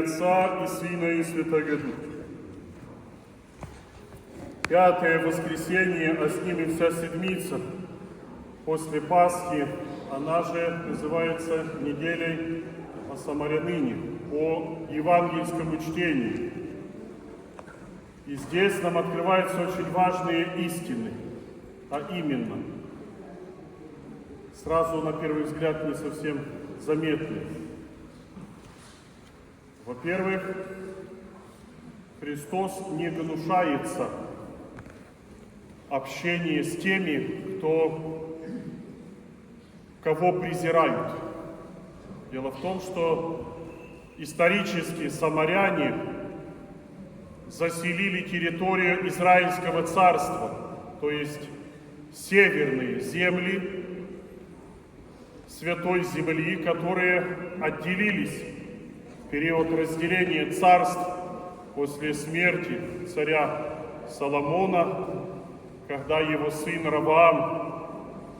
Отца и Сына и Святого Духа. Пятое воскресенье, а с ними вся седмица после Пасхи, она же называется неделей о Самарянине, по евангельскому чтению. И здесь нам открываются очень важные истины, а именно, сразу на первый взгляд не совсем заметные. Во-первых, Христос не гнушается общения с теми, кто, кого презирают. Дело в том, что исторически самаряне заселили территорию Израильского царства, то есть северные земли Святой Земли, которые отделились период разделения царств после смерти царя Соломона, когда его сын Раваам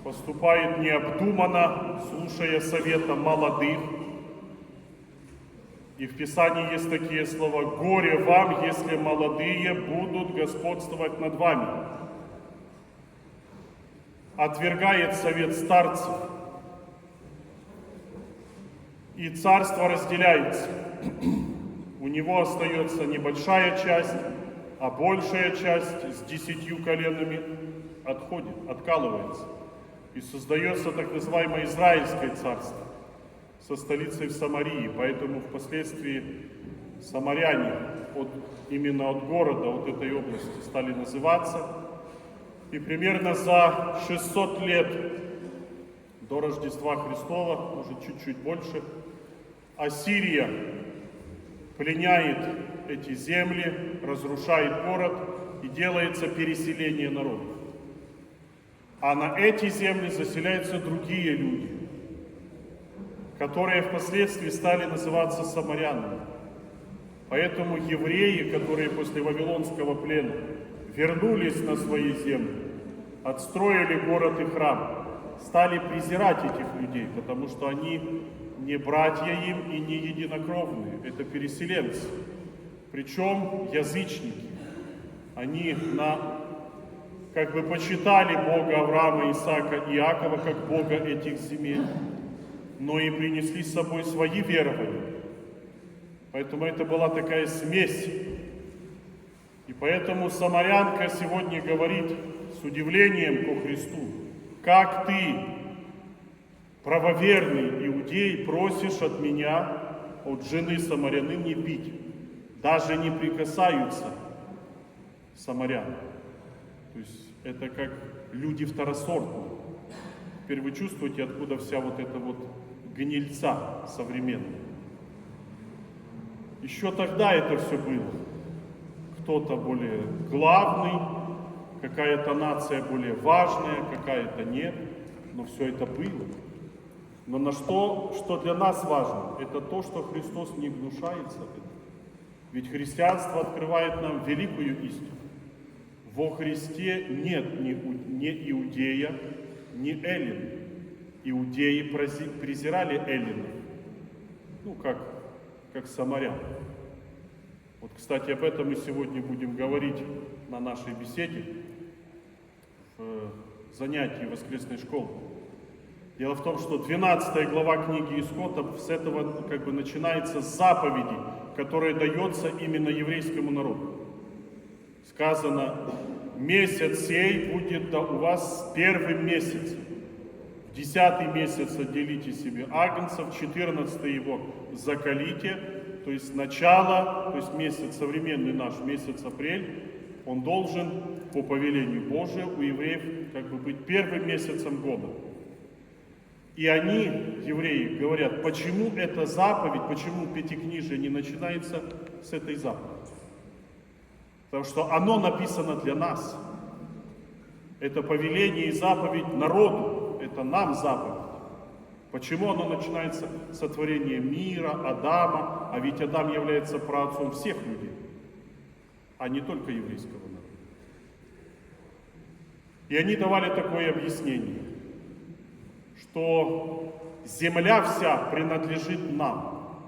поступает необдуманно, слушая совета молодых. И в Писании есть такие слова «Горе вам, если молодые будут господствовать над вами». Отвергает совет старцев. И царство разделяется. У него остается небольшая часть, а большая часть с десятью коленами отходит, откалывается. И создается так называемое Израильское царство со столицей в Самарии. Поэтому впоследствии самаряне от, именно от города, от этой области стали называться. И примерно за 600 лет до Рождества Христова, может чуть-чуть больше, Ассирия пленяет эти земли, разрушает город и делается переселение народов. А на эти земли заселяются другие люди, которые впоследствии стали называться самарянами. Поэтому евреи, которые после Вавилонского плена вернулись на свои земли, отстроили город и храм, стали презирать этих людей, потому что они не братья им и не единокровные, это переселенцы. Причем язычники. Они на, как бы почитали Бога Авраама, Исаака и Иакова как Бога этих земель, но и принесли с собой свои верования. Поэтому это была такая смесь. И поэтому самарянка сегодня говорит с удивлением ко Христу, как ты, правоверный иудей, просишь от меня, от жены самарянин, не пить. Даже не прикасаются самарян. То есть это как люди второсортные. Теперь вы чувствуете, откуда вся вот эта вот гнильца современная. Еще тогда это все было. Кто-то более главный, какая-то нация более важная, какая-то нет. Но все это было. Но на что, что для нас важно, это то, что Христос не гнушается. Ведь христианство открывает нам великую истину. Во Христе нет ни, ни иудея, ни эллин. Иудеи презирали эллинов, ну как, как самарян. Вот, кстати, об этом мы сегодня будем говорить на нашей беседе в занятии воскресной школы. Дело в том, что 12 глава книги Исхода с этого как бы начинается с заповеди, которая дается именно еврейскому народу. Сказано, месяц сей будет да у вас первым месяцем. В десятый месяц отделите себе агнцев, четырнадцатый его закалите, то есть начало, то есть месяц современный наш, месяц апрель, он должен по повелению Божию у евреев как бы быть первым месяцем года. И они, евреи, говорят, почему эта заповедь, почему Пятикнижие не начинается с этой заповеди? Потому что оно написано для нас. Это повеление и заповедь народу, это нам заповедь. Почему оно начинается с сотворения мира, Адама, а ведь Адам является праотцом всех людей, а не только еврейского народа. И они давали такое объяснение что земля вся принадлежит нам.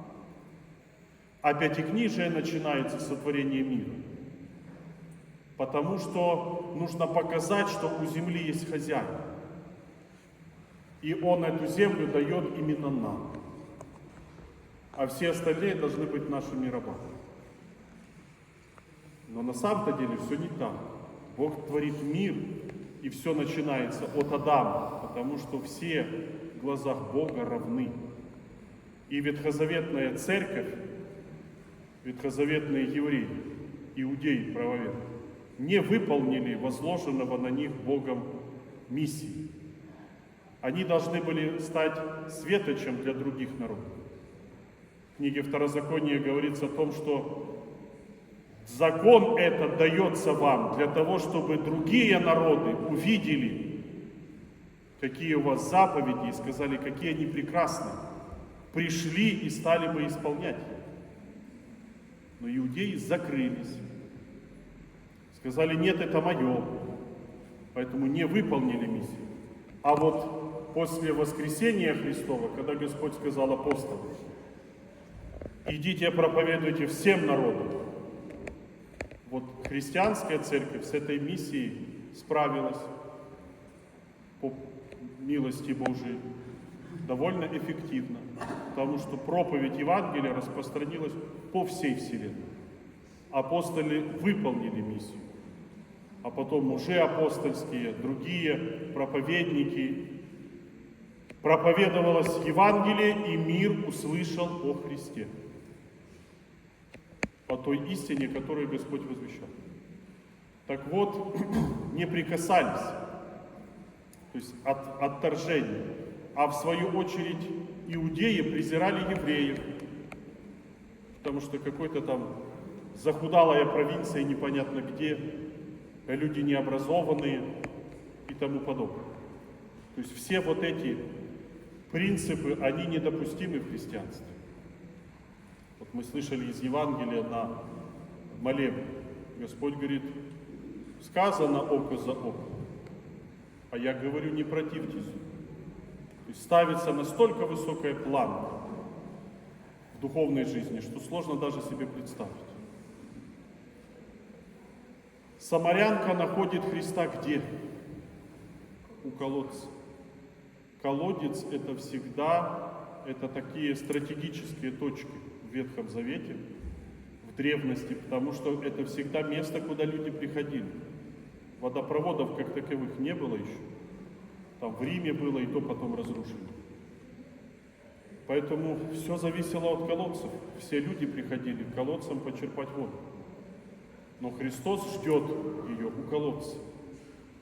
А пятикнижие начинается с сотворения мира. Потому что нужно показать, что у земли есть хозяин. И он эту землю дает именно нам. А все остальные должны быть нашими рабами. Но на самом-то деле все не так. Бог творит мир, и все начинается от Адама, потому что все в глазах Бога равны. И ветхозаветная церковь, ветхозаветные евреи, иудеи правоверные, не выполнили возложенного на них Богом миссии. Они должны были стать светочем для других народов. В книге Второзакония говорится о том, что закон этот дается вам для того, чтобы другие народы увидели, какие у вас заповеди, и сказали, какие они прекрасные. Пришли и стали бы исполнять. Но иудеи закрылись. Сказали, нет, это мое. Поэтому не выполнили миссию. А вот после воскресения Христова, когда Господь сказал апостолам, идите проповедуйте всем народам. Вот христианская церковь с этой миссией справилась по милости Божией довольно эффективно, потому что проповедь Евангелия распространилась по всей вселенной. Апостоли выполнили миссию, а потом мужи апостольские, другие проповедники. Проповедовалось Евангелие, и мир услышал о Христе по той истине, которую Господь возвещал. Так вот, не прикасались, то есть от отторжения, а в свою очередь иудеи презирали евреев, потому что какой-то там захудалая провинция непонятно где, люди необразованные и тому подобное. То есть все вот эти принципы, они недопустимы в христианстве. Мы слышали из Евангелия на молебне. Господь говорит, сказано око за око. А я говорю, не противьтесь. То есть ставится настолько высокая планка в духовной жизни, что сложно даже себе представить. Самарянка находит Христа где? У колодца. Колодец это всегда, это такие стратегические точки Ветхом Завете, в древности, потому что это всегда место, куда люди приходили. Водопроводов как таковых не было еще. Там в Риме было, и то потом разрушили. Поэтому все зависело от колодцев. Все люди приходили к колодцам почерпать воду. Но Христос ждет ее у колодца.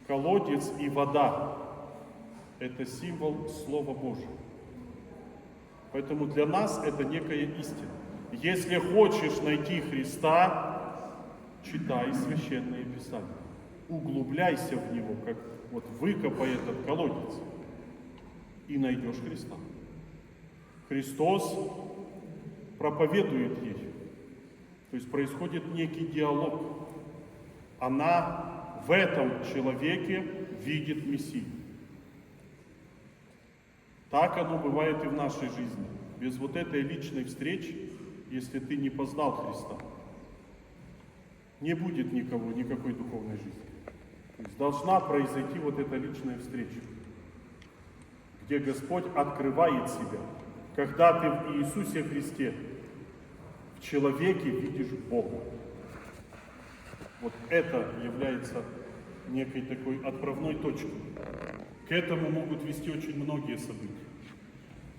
Колодец и вода – это символ Слова Божьего. Поэтому для нас это некая истина. Если хочешь найти Христа, читай Священное Писание. Углубляйся в него, как вот выкопай этот колодец, и найдешь Христа. Христос проповедует ей. То есть происходит некий диалог. Она в этом человеке видит Мессию. Так оно бывает и в нашей жизни. Без вот этой личной встречи, если ты не познал Христа, не будет никого, никакой духовной жизни. То есть должна произойти вот эта личная встреча, где Господь открывает себя. Когда ты в Иисусе Христе, в человеке видишь Бога. Вот это является некой такой отправной точкой. К этому могут вести очень многие события.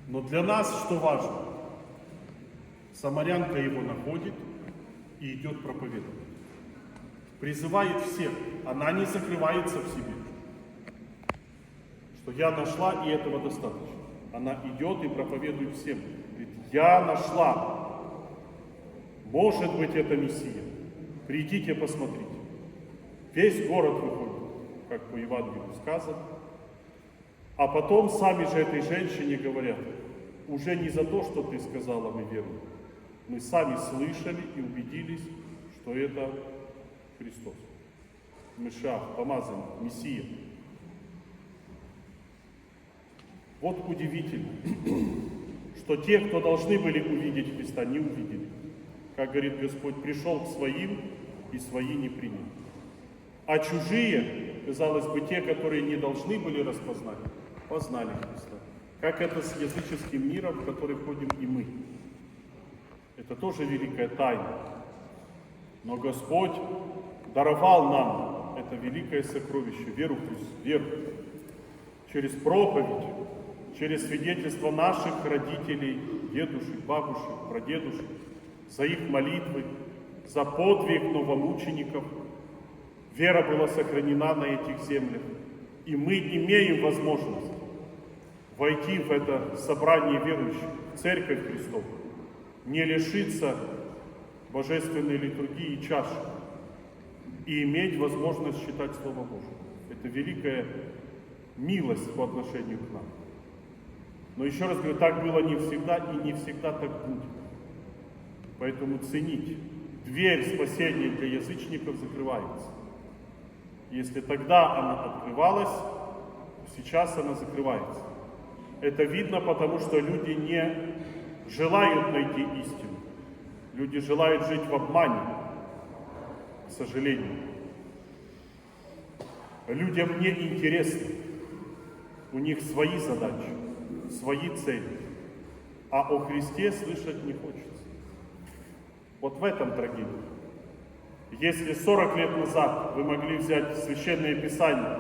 Но для нас что важно? Самарянка его находит и идет проповедовать. Призывает всех. Она не закрывается в себе. Что я нашла, и этого достаточно. Она идет и проповедует всем. Говорит, я нашла. Может быть, это Мессия. Придите, посмотрите. Весь город выходит, как по Евангелию сказано. А потом сами же этой женщине говорят, уже не за то, что ты сказала, мы веруем. Мы сами слышали и убедились, что это Христос. Мешах, помазанный, Мессия. Вот удивительно, что те, кто должны были увидеть Христа, не увидели. как говорит Господь, пришел к своим, и свои не принял. А чужие, казалось бы, те, которые не должны были распознать, познали Христа. Как это с языческим миром, в который входим и мы. Это тоже великая тайна. Но Господь даровал нам это великое сокровище, веру в Христа, веру. Через проповедь, через свидетельство наших родителей, дедушек, бабушек, прадедушек, за их молитвы, за подвиг новомучеников. Вера была сохранена на этих землях. И мы имеем возможность войти в это собрание верующих, в Церковь Христову, не лишиться божественной литургии и чаши и иметь возможность читать Слово Божие. Это великая милость по отношению к нам. Но еще раз говорю, так было не всегда и не всегда так будет. Поэтому ценить. Дверь спасения для язычников закрывается. Если тогда она открывалась, сейчас она закрывается. Это видно потому, что люди не желают найти истину. Люди желают жить в обмане, к сожалению. Людям не интересно. У них свои задачи, свои цели. А о Христе слышать не хочется. Вот в этом трагедия. Если 40 лет назад вы могли взять священное писание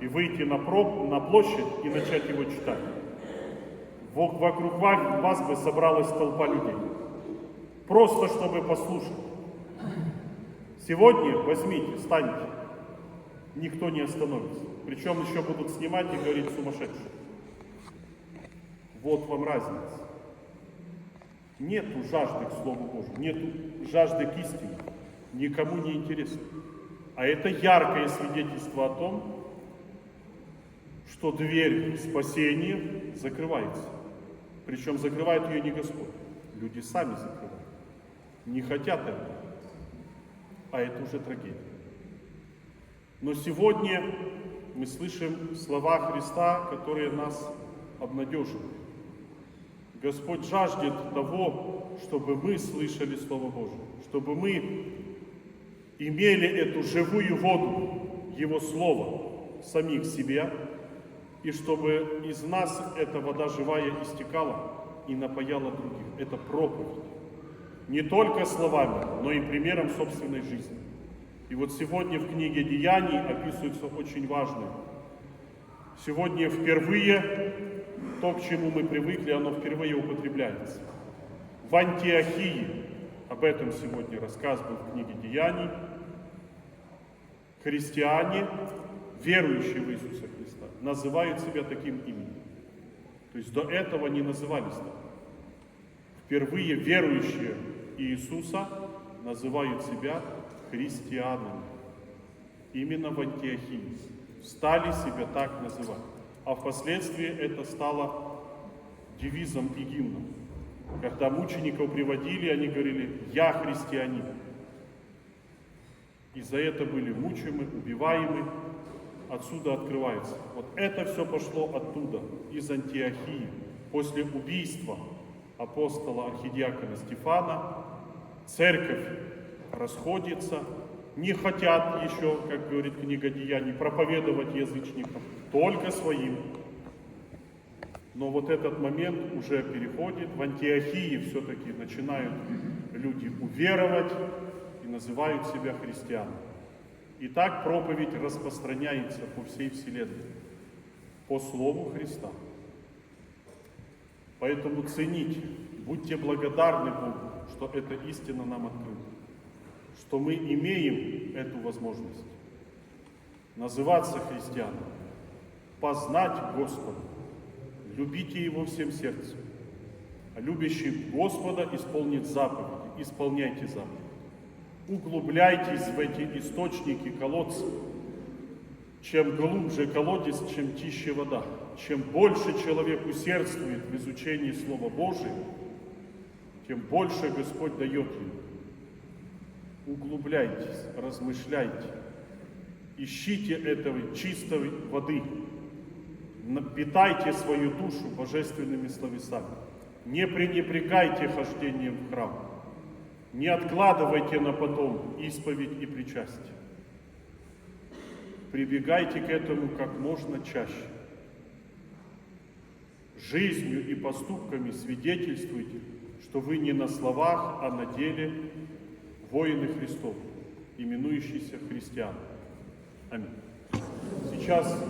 и выйти на, проб, на площадь и начать его читать, вокруг вас бы собралась толпа людей. Просто чтобы послушать. Сегодня возьмите, встаньте. Никто не остановится. Причем еще будут снимать и говорить сумасшедший. Вот вам разница. Нету жажды к Слову Божьему, нету жажды к истине. Никому не интересно. А это яркое свидетельство о том, что дверь спасения закрывается. Причем закрывает ее не Господь. Люди сами закрывают. Не хотят этого. А это уже трагедия. Но сегодня мы слышим слова Христа, которые нас обнадеживают. Господь жаждет того, чтобы мы слышали Слово Божие, чтобы мы имели эту живую воду, Его Слова, самих себя, и чтобы из нас эта вода живая истекала и напояла других. Это проповедь. Не только словами, но и примером собственной жизни. И вот сегодня в книге Деяний описывается очень важное. Сегодня впервые то, к чему мы привыкли, оно впервые употребляется. В Антиохии, об этом сегодня рассказываю в книге Деяний, христиане, верующие в Иисуса Христа, называют себя таким именем. То есть до этого не назывались так. Впервые верующие Иисуса называют себя христианами. Именно в Антиохии стали себя так называть а впоследствии это стало девизом и гимном. Когда мучеников приводили, они говорили «Я христианин». И за это были мучимы, убиваемы. Отсюда открывается. Вот это все пошло оттуда, из Антиохии. После убийства апостола архидиакона Стефана церковь расходится, не хотят еще, как говорит книга Деяний, проповедовать язычникам, только своим. Но вот этот момент уже переходит, в Антиохии все-таки начинают люди уверовать и называют себя христианами. И так проповедь распространяется по всей Вселенной, по Слову Христа. Поэтому цените, будьте благодарны Богу, что эта истина нам открыта что мы имеем эту возможность называться христианами, познать Господа, любите Его всем сердцем, а любящий Господа исполнит заповеди, исполняйте заповеди. Углубляйтесь в эти источники, колодцы. Чем глубже колодец, чем чище вода. Чем больше человек усердствует в изучении Слова Божия, тем больше Господь дает ему углубляйтесь, размышляйте, ищите этой чистой воды, питайте свою душу божественными словесами, не пренебрегайте хождением в храм. Не откладывайте на потом исповедь и причастие. Прибегайте к этому как можно чаще. Жизнью и поступками свидетельствуйте, что вы не на словах, а на деле воины Христов, именующиеся христианами. Аминь. Сейчас